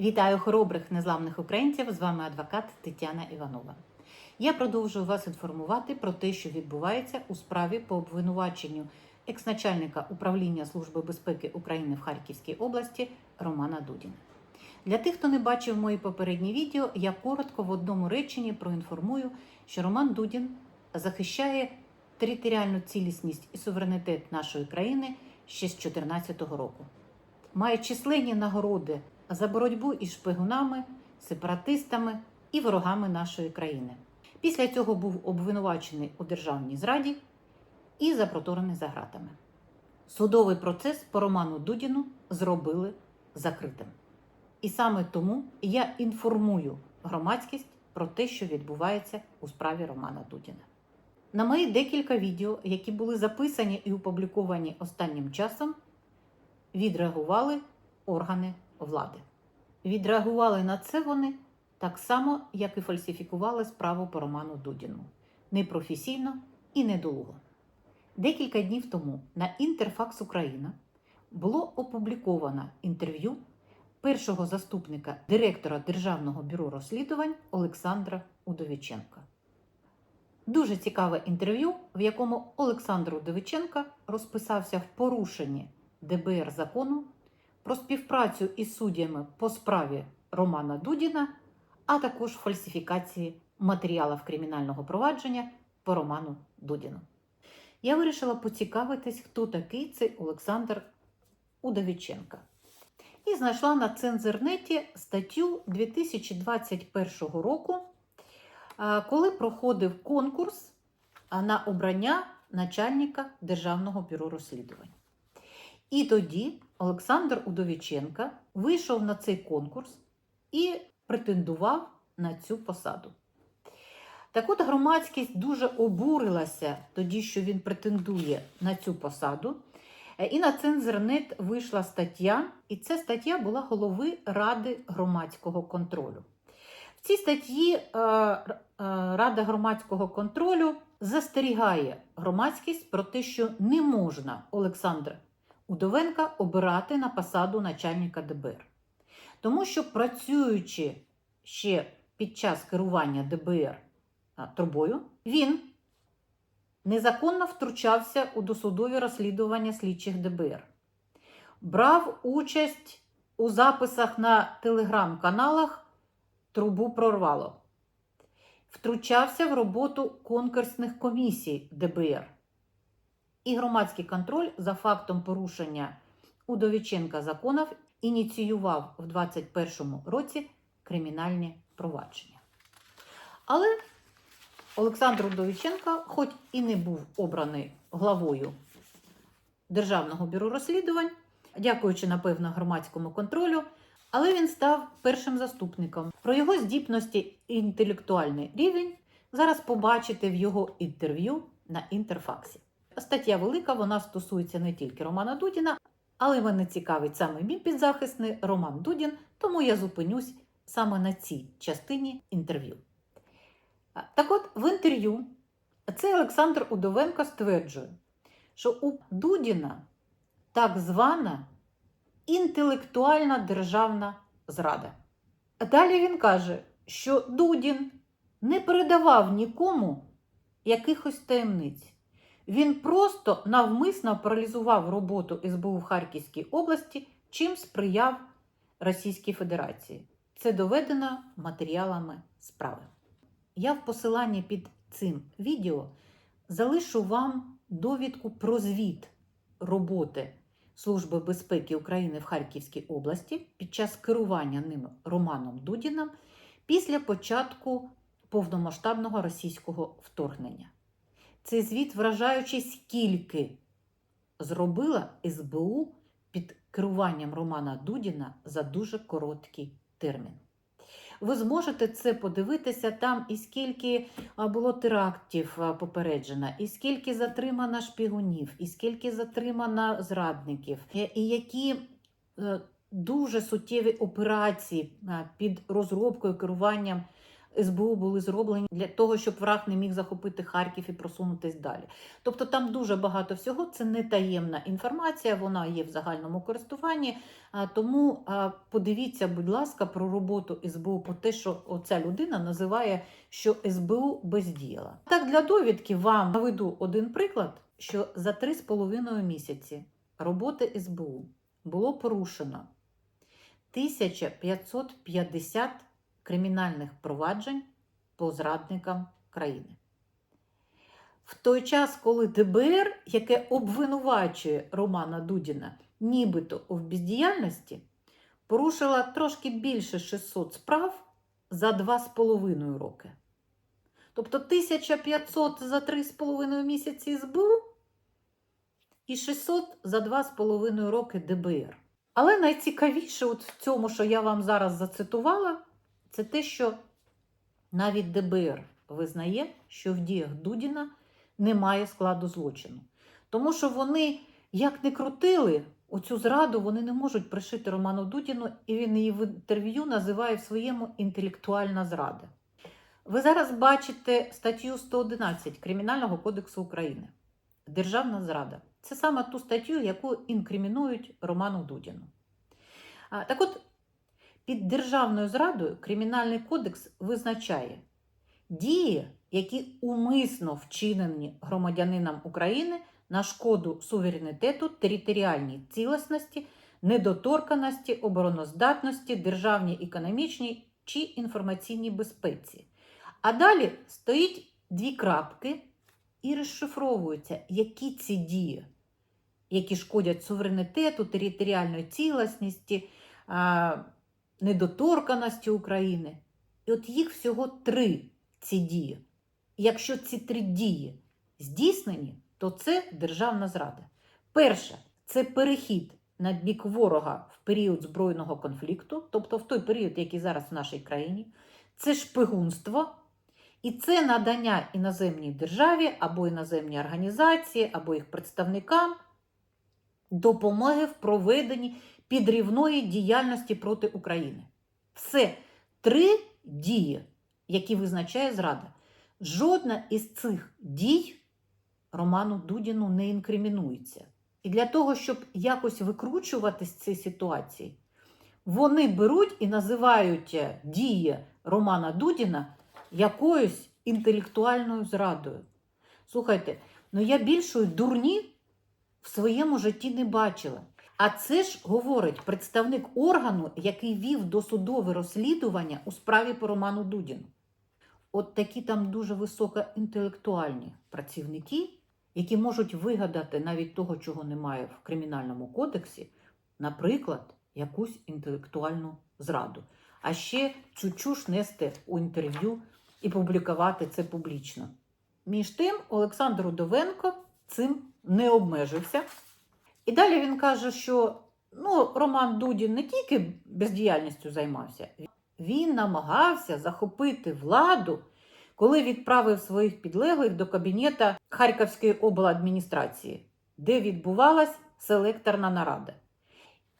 Вітаю хоробрих незламних українців! З вами адвокат Тетяна Іванова. Я продовжую вас інформувати про те, що відбувається у справі по обвинуваченню екс-начальника управління Служби безпеки України в Харківській області Романа Дудіна. Для тих, хто не бачив мої попередні відео, я коротко в одному реченні проінформую, що Роман Дудін захищає територіальну цілісність і суверенітет нашої країни ще з 2014 року. Має численні нагороди за боротьбу із шпигунами, сепаратистами і ворогами нашої країни. Після цього був обвинувачений у державній зраді і запроторений за ґратами. Судовий процес по Роману Дудіну зробили закритим. І саме тому я інформую громадськість про те, що відбувається у справі Романа Дудіна. На мої декілька відео, які були записані і опубліковані останнім часом, відреагували органи влади. Відреагували на це вони так само, як і фальсифікували справу по Роману Дудіну. Непрофесійно і недолуго. Декілька днів тому на Інтерфакс Україна було опубліковано інтерв'ю першого заступника директора Державного бюро розслідувань Олександра Удовіченка. Дуже цікаве інтерв'ю, в якому Олександр Удовиченко розписався в порушенні ДБР закону про співпрацю із суддями по справі Романа Дудіна, а також фальсифікації матеріалів кримінального провадження по Роману Дудіну. Я вирішила поцікавитись, хто такий цей Олександр Удовіченко. І знайшла на цензернеті статтю 2021 року, коли проходив конкурс на обрання начальника Державного бюро розслідувань. І тоді Олександр Удовіченко вийшов на цей конкурс і претендував на цю посаду. Так от громадськість дуже обурилася тоді, що він претендує на цю посаду. Е, І на цензернет вийшла стаття, і ця стаття була голови Ради громадського контролю. В цій статті е, е, Рада громадського контролю застерігає громадськість про те, що не можна Олександра Удовенка обирати на посаду начальника ДБР. Тому що працюючи ще під час керування ДБР трубою, він незаконно втручався у досудові розслідування слідчих ДБР, брав участь у записах на телеграм-каналах Трубу прорвало, втручався в роботу конкурсних комісій ДБР і громадський контроль за фактом порушення Удовіченка законів ініціював в 2021 році кримінальні провадження. Але Олександр Удовіченко, хоч і не був обраний главою Державного бюро розслідувань, дякуючи, напевно, громадському контролю, але він став першим заступником. Про його здібності і інтелектуальний рівень зараз побачите в його інтерв'ю на інтерфаксі. Стаття велика, вона стосується не тільки Романа Дудіна, але мене цікавить саме мій підзахисний Роман Дудін, тому я зупинюсь саме на цій частині інтерв'ю. Так от, в інтерв'ю цей Олександр Удовенко стверджує, що у Дудіна так звана інтелектуальна державна зрада. Далі він каже, що Дудін не передавав нікому якихось таємниць. Він просто навмисно паралізував роботу СБУ в Харківській області, чим сприяв Російській Федерації. Це доведено матеріалами справи. Я в посиланні під цим відео залишу вам довідку про звіт роботи Служби безпеки України в Харківській області під час керування ним Романом Дудіном після початку повномасштабного російського вторгнення. Цей звіт вражаючи, скільки зробила СБУ під керуванням Романа Дудіна за дуже короткий термін. Ви зможете це подивитися там, і скільки було терактів попереджено, і скільки затримано шпигунів, і скільки затримано зрадників, і- і які е, дуже суттєві операції під розробкою керуванням СБУ були зроблені для того, щоб враг не міг захопити Харків і просунутись далі. Тобто там дуже багато всього. Це не таємна інформація, вона є в загальному користуванні. Тому подивіться, будь ласка, про роботу СБУ, по те, що оця людина називає, що СБУ бездіяла. Так, для довідки вам наведу один приклад, що за 3,5 місяці роботи СБУ було порушено 1550 кримінальних проваджень по зрадникам країни. В той час, коли ДБР, яке обвинувачує Романа Дудіна, нібито у бездіяльності, порушила трошки більше 600 справ за 2,5 роки. Тобто 1500 за 3,5 місяці СБУ і 600 за 2,5 роки ДБР. Але найцікавіше от в цьому, що я вам зараз зацитувала, це те, що навіть ДБР визнає, що в діях Дудіна немає складу злочину. Тому що вони, як не крутили оцю зраду, вони не можуть пришити Роману Дудіну, і він її в інтерв'ю називає в своєму інтелектуальна зрада. Ви зараз бачите статтю 111 Кримінального кодексу України. Державна зрада. Це саме ту статтю, яку інкримінують Роману Дудіну. Так от, під державною зрадою Кримінальний кодекс визначає дії, які умисно вчинені громадянином України на шкоду суверенітету, територіальній цілісності, недоторканості, обороноздатності, державній економічній чи інформаційній безпеці. А далі стоїть дві крапки і розшифровується, які ці дії, які шкодять суверенітету, територіальної цілісності, недоторканості України. І от їх всього три ці дії. Якщо ці три дії здійснені, то це державна зрада. Перше це перехід на бік ворога в період збройного конфлікту, тобто в той період, який зараз в нашій країні, це шпигунство. І це надання іноземній державі або іноземній організації, або їх представникам допомоги в проведенні підрівної діяльності проти України. Все три дії, які визначає зрада. Жодна із цих дій Роману Дудіну не інкримінується. І для того, щоб якось викручувати з цієї ситуації, вони беруть і називають дії Романа Дудіна якоюсь інтелектуальною зрадою. Слухайте, ну я більшої дурні в своєму житті не бачила. А це ж говорить представник органу, який вів досудове розслідування у справі по Роману Дудіну. От такі там дуже високоінтелектуальні працівники, які можуть вигадати навіть того, чого немає в кримінальному кодексі, наприклад, якусь інтелектуальну зраду. А ще цю чуш нести у інтерв'ю і публікувати це публічно. Між тим, Олександр Удовенко цим не обмежився. І далі він каже, що ну, Роман Дудін не тільки бездіяльністю займався, він намагався захопити владу, коли відправив своїх підлеглих до кабінета Харківської обладміністрації, де відбувалась селекторна нарада.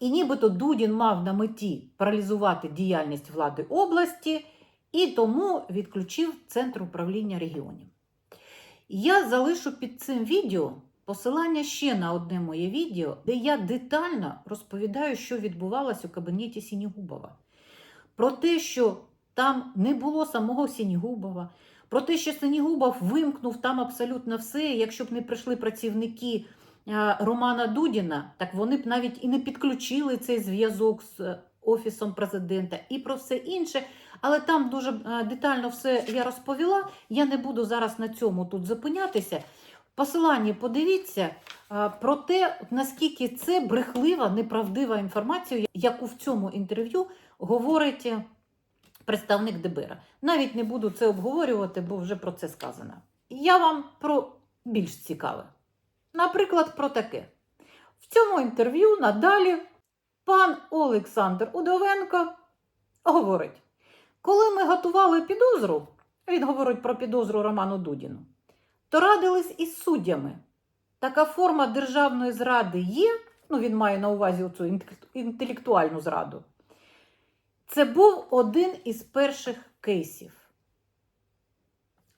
І нібито Дудін мав на меті паралізувати діяльність влади області і тому відключив Центр управління регіонів. Я залишу під цим відео посилання ще на одне моє відео, де я детально розповідаю, що відбувалося у кабінеті Сінігубова. Про те, що там не було самого Сінігубова, про те, що Синігубов вимкнув там абсолютно все. Якщо б не прийшли працівники Романа Дудіна, так вони б навіть і не підключили цей зв'язок з е, Офісом президента і про все інше. Але там дуже е, детально все я розповіла. Я не буду зараз на цьому тут зупинятися. Посиланні подивіться е, про те, наскільки це брехлива, неправдива інформація, яку в цьому інтерв'ю говорить е, представник ДБР. Навіть не буду це обговорювати, бо вже про це сказано. Я вам про більш цікаве. Наприклад, про таке. В цьому інтерв'ю надалі пан Олександр Удовенко говорить: коли ми готували підозру, він говорить про підозру Роману Дудіну, то радились із суддями. Така форма державної зради є, ну він має на увазі цю інтелектуальну зраду. Це був один із перших кейсів.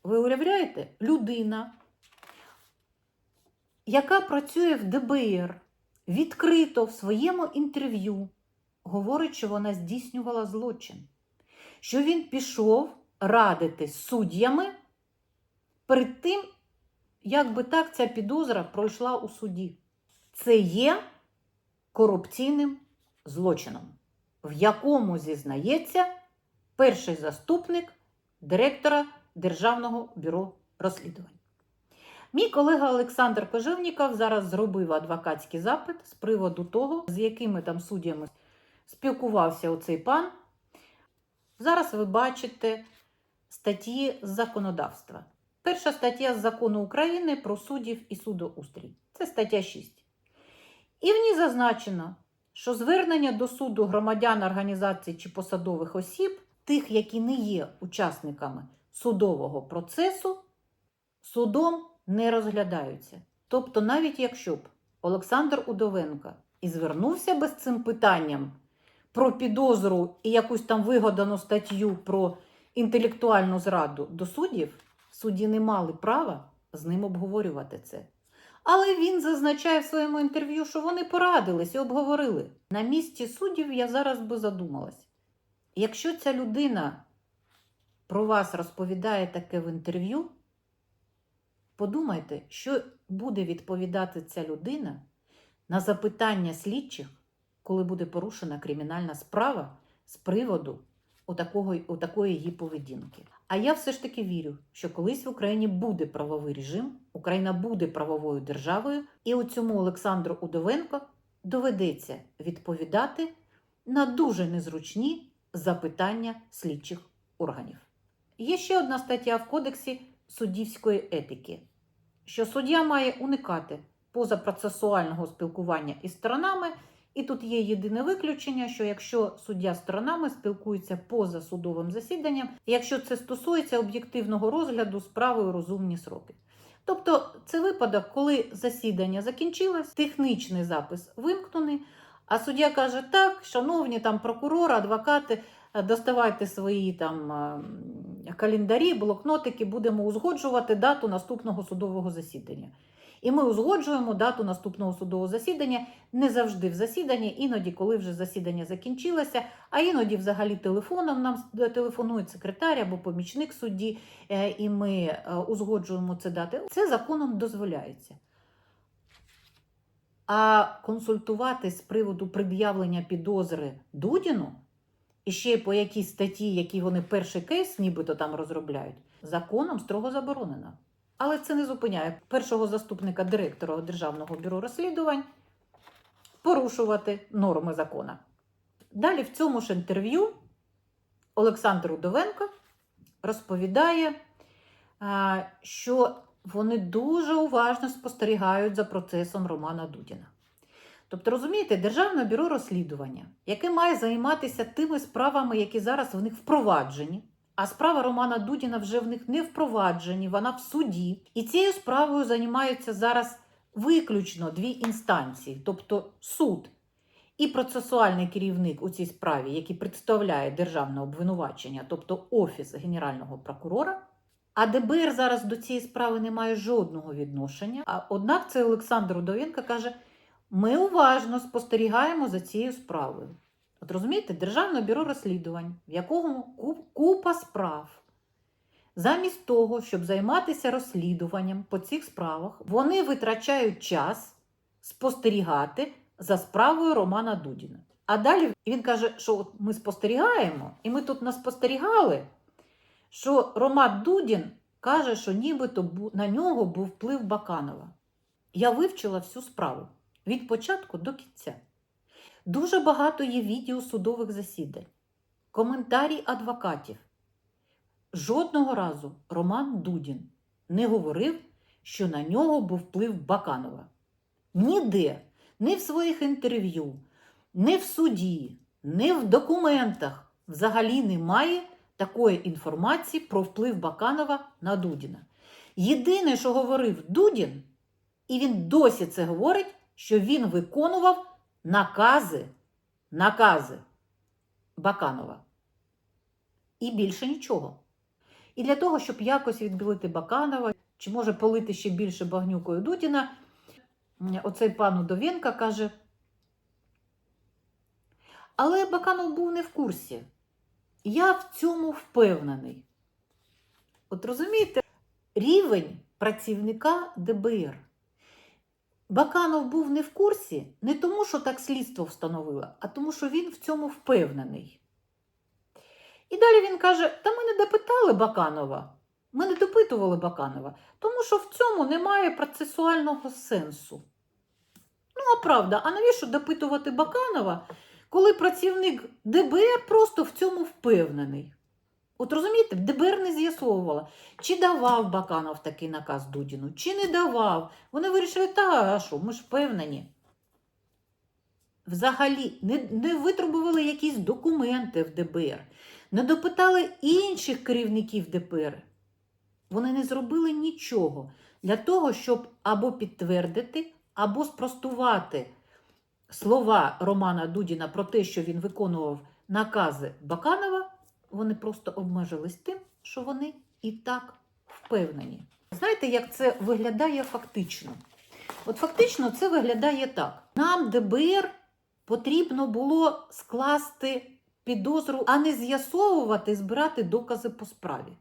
Ви уявляєте, людина, яка працює в ДБР, відкрито в своєму інтерв'ю говорить, що вона здійснювала злочин, що він пішов радити з суддями перед тим, як би так ця підозра пройшла у суді. Це є корупційним злочином, в якому зізнається перший заступник директора Державного бюро розслідувань. Мій колега Олександр Кожевніков зараз зробив адвокатський запит з приводу того, з якими там суддями спілкувався оцей пан. Зараз ви бачите статті законодавства. Перша стаття з закону України про суддів і судоустрій. Це стаття 6. І в ній зазначено, що звернення до суду громадян, організацій чи посадових осіб, тих, які не є учасниками судового процесу, судом не розглядаються. Тобто, навіть якщо б Олександр Удовенко і звернувся би з цим питанням про підозру і якусь там вигадану статтю про інтелектуальну зраду до суддів, судді не мали права з ним обговорювати це. Але він зазначає в своєму інтерв'ю, що вони порадились і обговорили. На місці суддів я зараз би задумалась. Якщо ця людина про вас розповідає таке в інтерв'ю, подумайте, що буде відповідати ця людина на запитання слідчих, коли буде порушена кримінальна справа з приводу отакого, отакої її поведінки. А я все ж таки вірю, що колись в Україні буде правовий режим, Україна буде правовою державою, і у цьому Олександру Удовенко доведеться відповідати на дуже незручні запитання слідчих органів. Є ще одна стаття в Кодексі суддівської етики, що суддя має уникати позапроцесуального спілкування із сторонами. І тут є єдине виключення, що якщо суддя сторонами спілкується поза судовим засіданням, якщо це стосується об'єктивного розгляду справи у розумні сроки. Тобто це випадок, коли засідання закінчилось, технічний запис вимкнений, а суддя каже: так, шановні там прокурори, адвокати, доставайте свої там календарі, блокнотики, будемо узгоджувати дату наступного судового засідання. І ми узгоджуємо дату наступного судового засідання не завжди в засіданні, іноді, коли вже засідання закінчилося, а іноді взагалі телефоном нам телефонує секретар або помічник судді, е, і ми е, узгоджуємо це дати. Це законом дозволяється. А консультувати з приводу пред'явлення підозри Дудіну, і ще по якійсь статті, які вони перший кейс, нібито там розробляють, законом строго заборонено. Але це не зупиняє першого заступника директора Державного бюро розслідувань порушувати норми закона. Далі в цьому ж інтерв'ю Олександр Удовенко розповідає, що вони дуже уважно спостерігають за процесом Романа Дудіна. Тобто, розумієте, Державне бюро розслідування, яке має займатися тими справами, які зараз в них впроваджені. А справа Романа Дудіна вже в них не впроваджені, вона в суді. І цією справою займаються зараз виключно дві інстанції, тобто суд і процесуальний керівник у цій справі, який представляє державне обвинувачення, тобто Офіс Генерального прокурора. А ДБР зараз до цієї справи не має жодного відношення. А однак це Олександр Удовенко каже: ми уважно спостерігаємо за цією справою. От розумієте, Державне бюро розслідувань, в якому купа справ. Замість того, щоб займатися розслідуванням по цих справах, вони витрачають час спостерігати за справою Романа Дудіна. А далі він каже, що от ми спостерігаємо, і ми тут наспостерігали, що Роман Дудін каже, що нібито на нього був вплив Баканова. Я вивчила всю справу від початку до кінця. Дуже багато є відео судових засідань, коментарі адвокатів. Жодного разу Роман Дудін не говорив, що на нього був вплив Баканова. Ніде, ні в своїх інтерв'ю, ні в суді, ні в документах взагалі немає такої інформації про вплив Баканова на Дудіна. Єдине, що говорив Дудін, і він досі це говорить, що він виконував накази, накази Баканова. І більше нічого. І для того, щоб якось відбілити Баканова, чи може полити ще більше багнюкою Дудіна, оцей пан Удовенка каже. Але Баканов був не в курсі. Я в цьому впевнений. От розумієте, рівень працівника ДБР. Баканов був не в курсі не тому, що так слідство встановило, а тому, що він в цьому впевнений. І далі він каже: Та ми не допитали Баканова. Ми не допитували Баканова, тому що в цьому немає процесуального сенсу. Ну, а правда, а навіщо допитувати Баканова, коли працівник ДБР просто в цьому впевнений? От розумієте, ДБР не з'ясовувала, чи давав Баканов такий наказ Дудіну, чи не давав. Вони вирішили, та а що, ми ж впевнені. Взагалі не, не витребували якісь документи в ДБР, не допитали інших керівників ДБР. Вони не зробили нічого для того, щоб або підтвердити, або спростувати слова Романа Дудіна про те, що він виконував накази Баканова. Вони просто обмежились тим, що вони і так впевнені. Знаєте, як це виглядає фактично? От фактично це виглядає так: нам ДБР потрібно було скласти підозру, а не з'ясовувати, збирати докази по справі.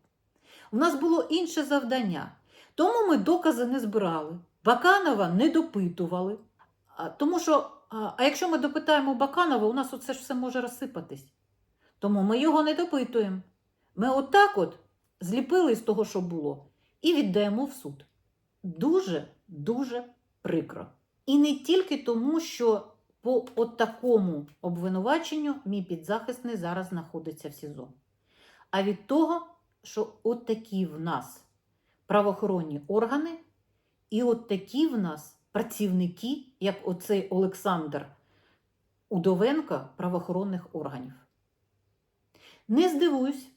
У нас було інше завдання. Тому ми докази не збирали. Баканова не допитували. Тому що, а якщо ми допитаємо Баканова, у нас оце ж все може розсипатись. Тому ми його не допитуємо. Ми отак от зліпили з того, що було, і віддаємо в суд. Дуже, дуже прикро. І не тільки тому, що по от такому обвинуваченню мій підзахисний зараз знаходиться в СІЗО, а від того, що от такі в нас правоохоронні органи, і от такі в нас працівники, як оцей Олександр Удовенко правоохоронних органів. Не здивуюсь,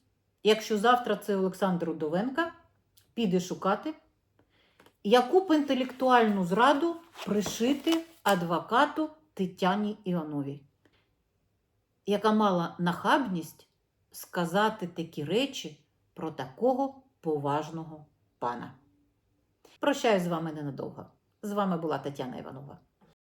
якщо завтра цей Олександр Удовенка піде шукати, яку б інтелектуальну зраду пришити адвокату Тетяні Іоновій, яка мала нахабність сказати такі речі про такого поважного пана. Прощаюсь з вами ненадовго. З вами була Тетяна Іванова.